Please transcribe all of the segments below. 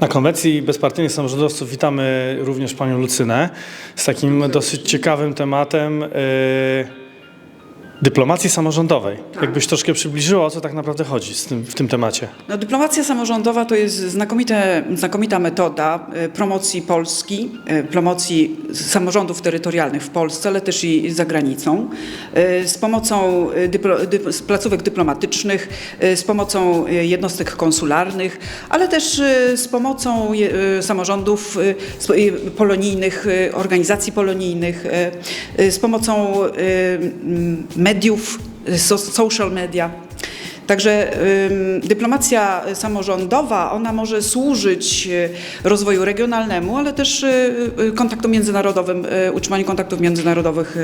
Na konwencji bezpartyjnych samorządowców witamy również panią Lucynę z takim dosyć ciekawym tematem yy, dyplomacji samorządowej. Jakbyś troszkę przybliżyła, o co tak naprawdę chodzi tym, w tym temacie. No, dyplomacja samorządowa to jest znakomite, znakomita metoda e, promocji Polski, e, promocji samorządów terytorialnych w Polsce, ale też i za granicą, e, z pomocą dyplo, dyp, z placówek dyplomatycznych, z pomocą jednostek konsularnych, ale też z pomocą samorządów polonijnych, organizacji polonijnych, z pomocą mediów, so, social media. Także dyplomacja samorządowa, ona może służyć y, rozwoju regionalnemu, ale też y, y, kontaktom międzynarodowym, utrzymaniu kontaktów międzynarodowych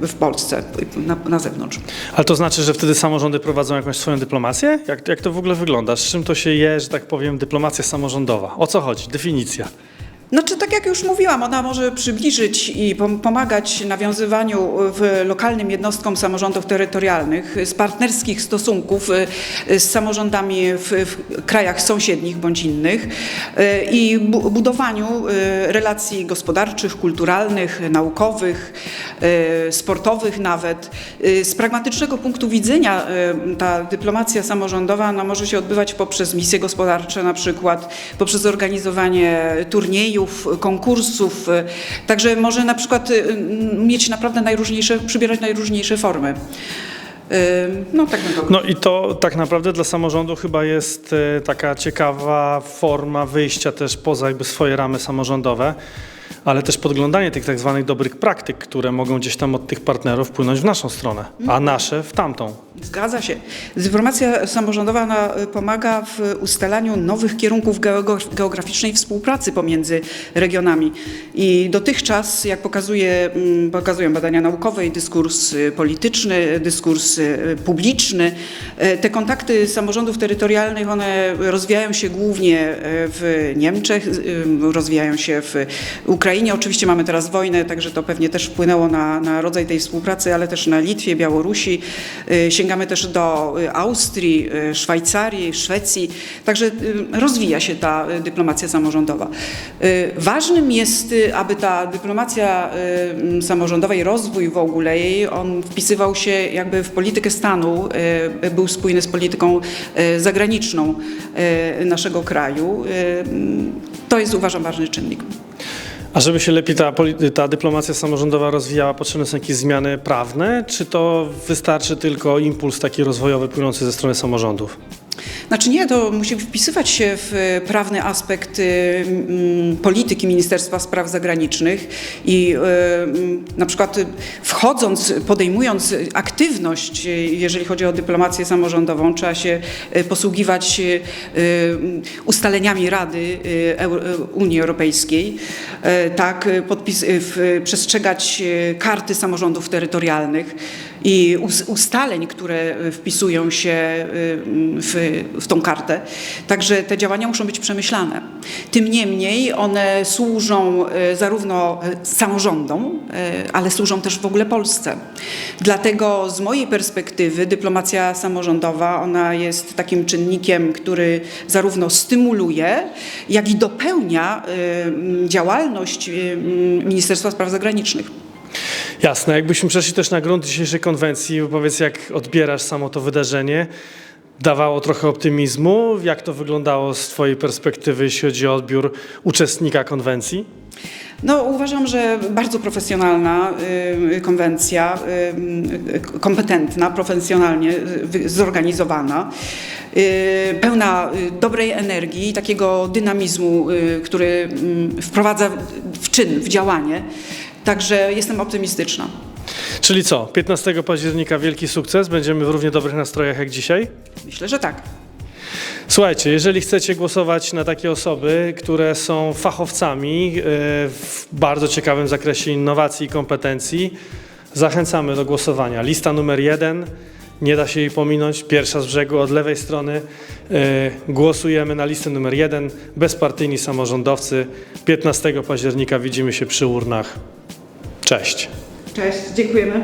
w Polsce, na, na zewnątrz. Ale to znaczy, że wtedy samorządy prowadzą jakąś swoją dyplomację? Jak, jak to w ogóle wygląda? Z czym to się je, że tak powiem, dyplomacja samorządowa? O co chodzi? Definicja. Znaczy, tak jak już mówiłam, ona może przybliżyć i pom- pomagać nawiązywaniu w lokalnym jednostkom samorządów terytorialnych z partnerskich stosunków y, z samorządami w, w krajach sąsiednich bądź innych y, i bu- budowaniu y, relacji gospodarczych, kulturalnych, naukowych, sportowych nawet. Y, Z pragmatycznego punktu widzenia y, ta dyplomacja samorządowa no, może się odbywać poprzez misje gospodarcze na przykład, poprzez organizowanie turniejów, konkursów, y, także może na przykład y, mieć naprawdę najróżniejsze, przybierać najróżniejsze formy. Y, No tak No i to tak naprawdę dla samorządu chyba jest taka ciekawa forma wyjścia też poza jakby swoje ramy samorządowe, ale też podglądanie tych tak zwanych dobrych praktyk, które mogą gdzieś tam od tych partnerów płynąć w naszą stronę, a nasze w tamtą. Zgadza się. Dyplomacja samorządowa pomaga w ustalaniu nowych kierunków geograficznej współpracy pomiędzy regionami. I dotychczas, jak pokazuje, mm, pokazują badania naukowe i dyskurs y, polityczny, dyskurs y, publiczny, y, te kontakty samorządów terytorialnych, one rozwijają się głównie w Niemczech, rozwijają się w Ukrainie. Oczywiście mamy teraz wojnę, także to pewnie też wpłynęło na, na rodzaj tej współpracy, ale też na Litwie, Białorusi. Y, Sięgamy też do y, Austrii, y, Szwajcarii, Szwecji. Także rozwija się ta dyplomacja samorządowa. Ważnym jest, aby ta dyplomacja samorządowa i rozwój w ogóle jej, on wpisywał się jakby w politykę stanu, był spójny z polityką zagraniczną naszego kraju. To jest uważam ważny czynnik. A żeby się lepiej ta, ta dyplomacja samorządowa rozwijała, potrzebne są jakieś zmiany prawne, czy to wystarczy tylko impuls taki rozwojowy płynący ze strony samorządów? Znaczy nie, to musi wpisywać się w e, prawny aspekt mm, polityki Ministerstwa Spraw Zagranicznych i mm, na przykład wchodząc, podejmując aktywność, jeżeli chodzi o dyplomację samorządową, trzeba się posługiwać ustaleniami Rady Unii Europejskiej, tak, przestrzegać karty samorządów terytorialnych i us- ustaleń, które y, wpisują się y, w, w tą kartę. Także te działania muszą być przemyślane. Tym niemniej one służą y, zarówno samorządom, ale służą też w ogóle Polsce. Dlatego z mojej perspektywy dyplomacja samorządowa, ona jest takim czynnikiem, który zarówno stymuluje, jak i dopełnia działalność Ministerstwa Spraw Zagranicznych. Jasne, jakbyśmy przeszli też na grunt dzisiejszej konwencji, powiedz jak odbierasz samo to wydarzenie. Dawało trochę optymizmu. Jak to wyglądało z Twojej perspektywy, jeśli chodzi o odbiór uczestnika konwencji? No, uważam, że bardzo profesjonalna y, konwencja, y, kompetentna, profesjonalnie y, zorganizowana, y, pełna y, dobrej energii, takiego dynamizmu, y, który y, wprowadza w czyn, w działanie. Także jestem optymistyczna. Czyli co, 15 października wielki sukces, będziemy w równie dobrych nastrojach jak dzisiaj? Myślę, że tak. Słuchajcie, jeżeli chcecie głosować na takie osoby, które są fachowcami e, w bardzo ciekawym zakresie innowacji i kompetencji, zachęcamy do głosowania. Lista numer jeden, nie da się jej pominąć, pierwsza z brzegu od lewej strony. E, Głosujemy na listę numer jeden, bezpartyjni samorządowcy. 15 października widzimy się przy urnach. Cześć. Cześć, dziękujemy.